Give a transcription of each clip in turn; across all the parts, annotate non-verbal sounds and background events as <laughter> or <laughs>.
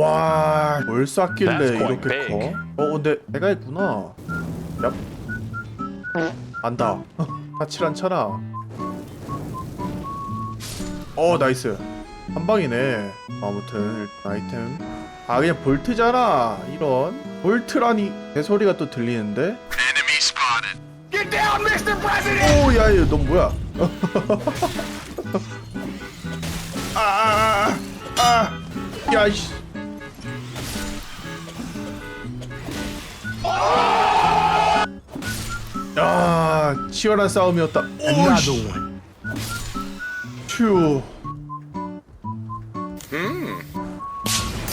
와, 뭘 quite 이렇게. 커? 어, 근데 내가 했구나. 얍. 안다. 하칠 않잖아. 어, 나이스. 한 방이네. 아무튼 일단 아이템. 아, 그냥 볼트잖아. 이런. 볼트라니. 개소리가 또 들리는데. 오, 야, 얘, 넌 뭐야? <laughs> 아, 아, 아, 아, 야, 이씨. 야, 치열한 싸움이었다. 오, 씨. 휴.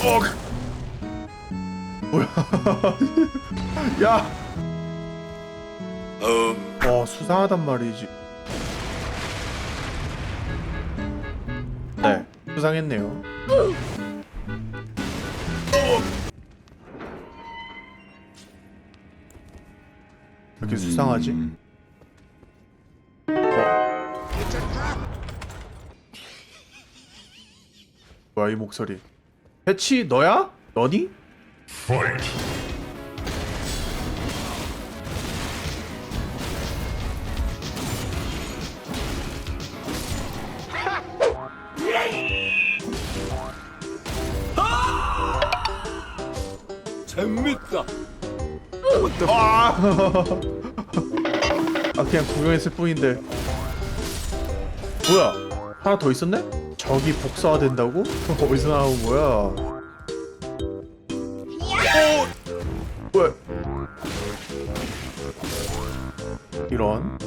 어. 뭐야? 야. 어, 수상하단 말이지. 네, 수상했네요. 이렇게 수상하지? 어. 뭐야 이 목소리? 해치 너야? 너니? 재밌다. 아! 아 그냥 구경했을 뿐인데 뭐야 하나 더 있었네? 저기 복사가 된다고? 어디서 나온 거야? 어! 뭐야? 이런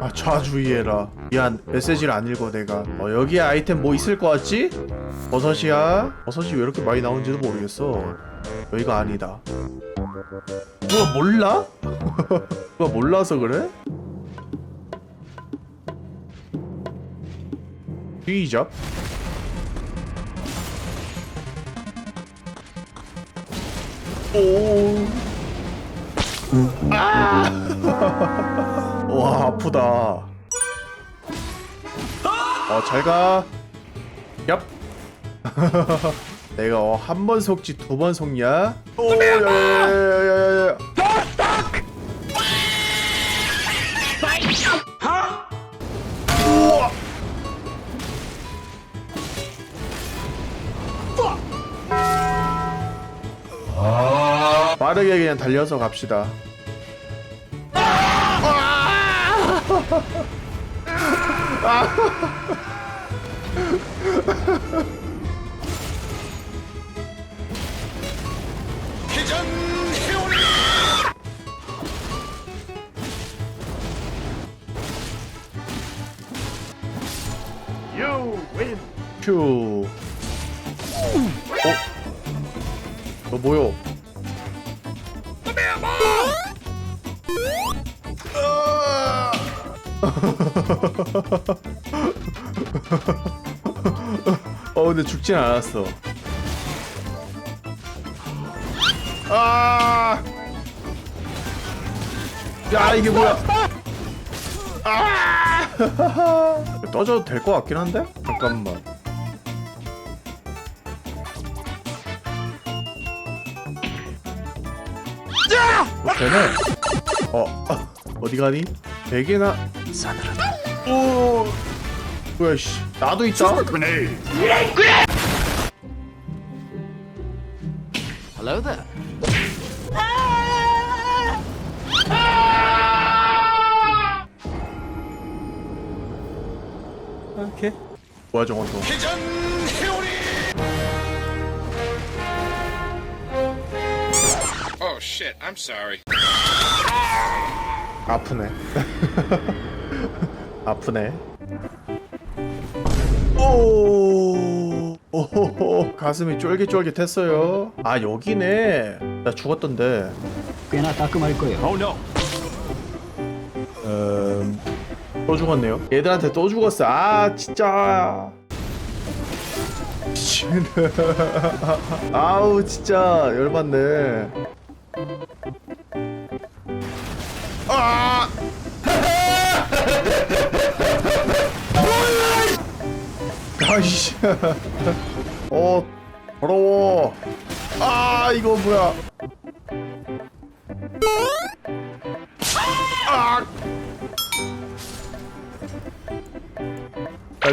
아 좌주의해라 미안 메시지를 안 읽어 내가 어, 여기에 아이템 뭐 있을 것 같지? 버섯이야 버섯이 왜 이렇게 많이 나오는지도 모르겠어 여기가 아니다 누가 몰라? 누가 <laughs> 몰라서 그래? 뒤잡 오. 아! <laughs> 와 아프다. 어 잘 가. 얍. <laughs> 내가 어, 한 번 속지 두 번 속냐? 오, 야야야야야야. 우와. 빠르게 그냥 달려서 갑시다. <laughs> <laughs> 휴. 어? 너 뭐요? 어 근데 죽진 않았어. 아! 야 이게 뭐야? 아! <laughs> 떠져도 될 것 같긴 한데? 잠깐만. 어, 되네. 어, 아, 어디 가니? 베개나 싸늘하다. 오, 뭐야 씨, 나도 있다. Hello there. 뭐야 저건 또? Oh shit, I'm sorry. 아프네. <laughs> 아프네. 오, 오호호, 가슴이 쫄깃쫄깃했어요. 아 여기네. 나 죽었던데. 꽤나 따끔할 거예요. Oh no. 또 죽었네요. 얘들한테 또 죽었어. 아 진짜. <laughs> 아우 진짜 열받네. 아! <laughs> 아이씨. 어 더러워 아 이거 뭐야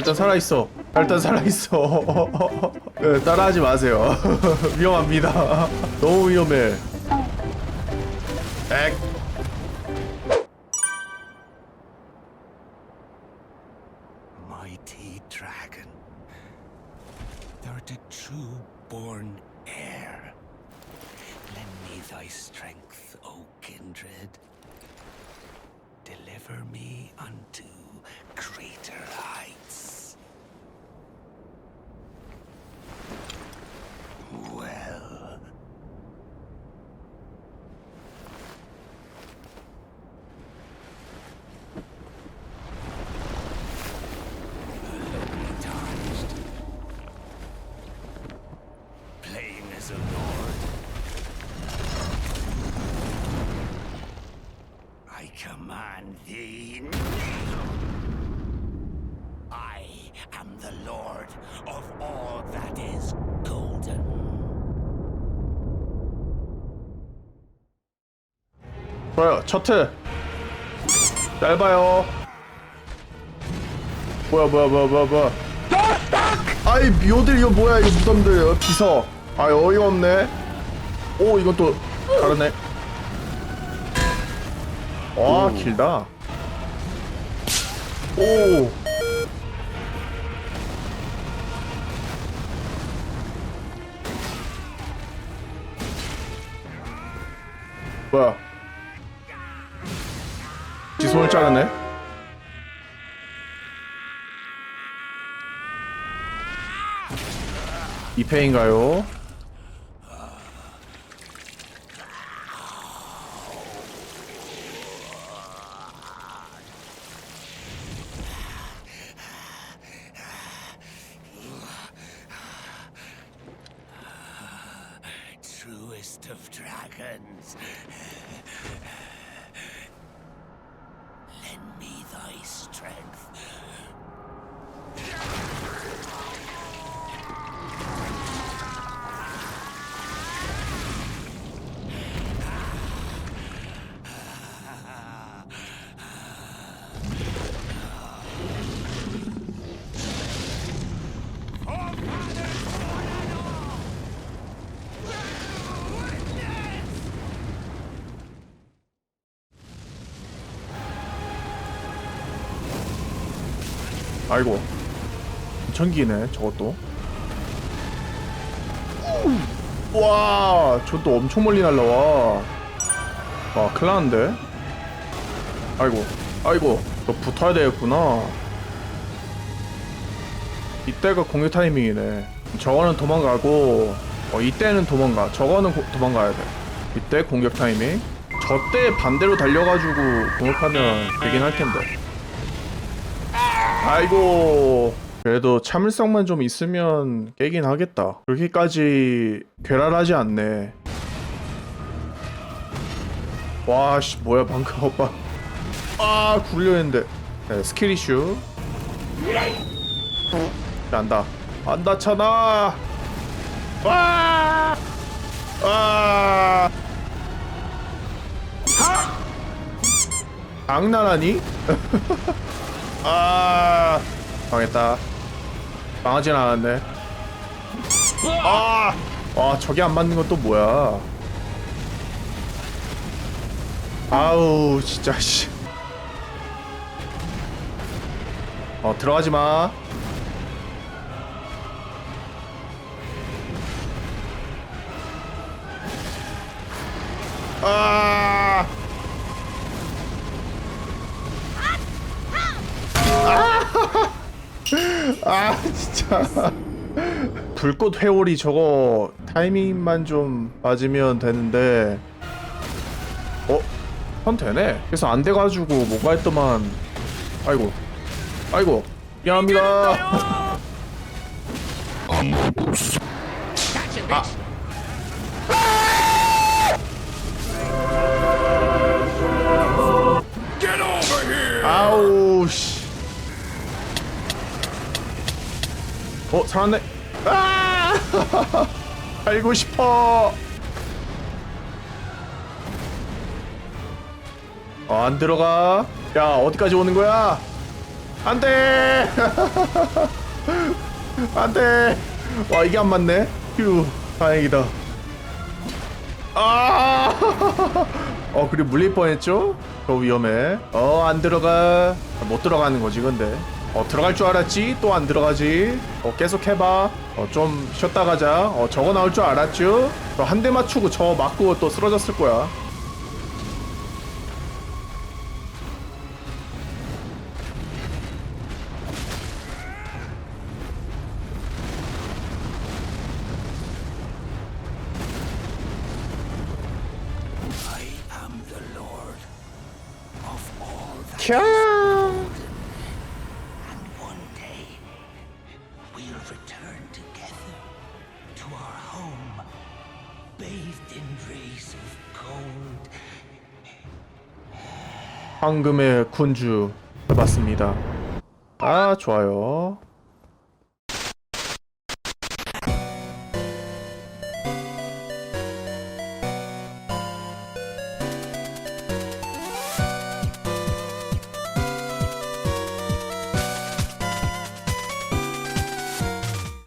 일단 살아있어 나 일단 살아있어 네, 따라하지 마세요 위험합니다 너무 위험해 액 strength, O kindred. Deliver me unto greater heights. Well, tarnished. Playing as a lord. I command thee. I am the lord of all that is golden. 좋아요 첫트 짧아요. 뭐야 뭐야 뭐야 뭐야 뭐야. 아이 묘들 이거 뭐야 이 무덤들 어, 비서. 아 어이가 없네. 오 이건 또 다르네. 와 길다. 오 뭐야? 지 손을 자르네? 이패인가요 Of dragons. 아이고. 전기네 저것도. 와 저것도 엄청 멀리 날라와. 와 큰일났는데? 아이고 아이고 너 붙어야 되겠구나. 이때가 공격 타이밍이네. 저거는 도망가고 어 이때는 도망가. 저거는 고- 도망가야 돼. 이때 공격 타이밍. 저때 반대로 달려가지고 공격하면 되긴 할 텐데 아이고 그래도 참을성만 좀 있으면 깨긴 하겠다. 그렇게까지 괴랄하지 않네. 와씨 뭐야 방금 오빠. 아 굴려 했는데. 네, 스킬 이슈. 안다. 안 다잖아 와! 아! 장난하니? <laughs> 아 망했다 망하진 않았네 아! 아 저게 안 맞는 건 또 뭐야 아우 진짜 씨. 어 들어가지 마. 아! 아 진짜. 불꽃 회오리 저거 타이밍만 좀 맞으면 되는데. 어? 선 되네. 그래서 안 돼가지고 뭐가 했더만. 아이고. 아이고. 미안합니다. here! 아우 어 살았네. 아! <laughs> 살고 싶어. 어, 안 들어가. 야, 어디까지 오는 거야? 안 돼! <laughs> 안 돼! 와, 이게 안 맞네. 휴, 다행이다. 아! <laughs> 어, 그리고 물릴 뻔했죠? 더 위험해. 어, 안 들어가. 못 들어가는 거지, 근데. 어, 들어갈 줄 알았지? 또 안 들어가지? 어, 계속 해봐. 어, 좀 쉬었다 가자. 어, 저거 나올 줄 알았죠? 한 대 맞추고 저 맞고 또 쓰러졌을 거야. I am the Lord of all that. 캬! 황금의 군주 해봤습니다. 아 좋아요.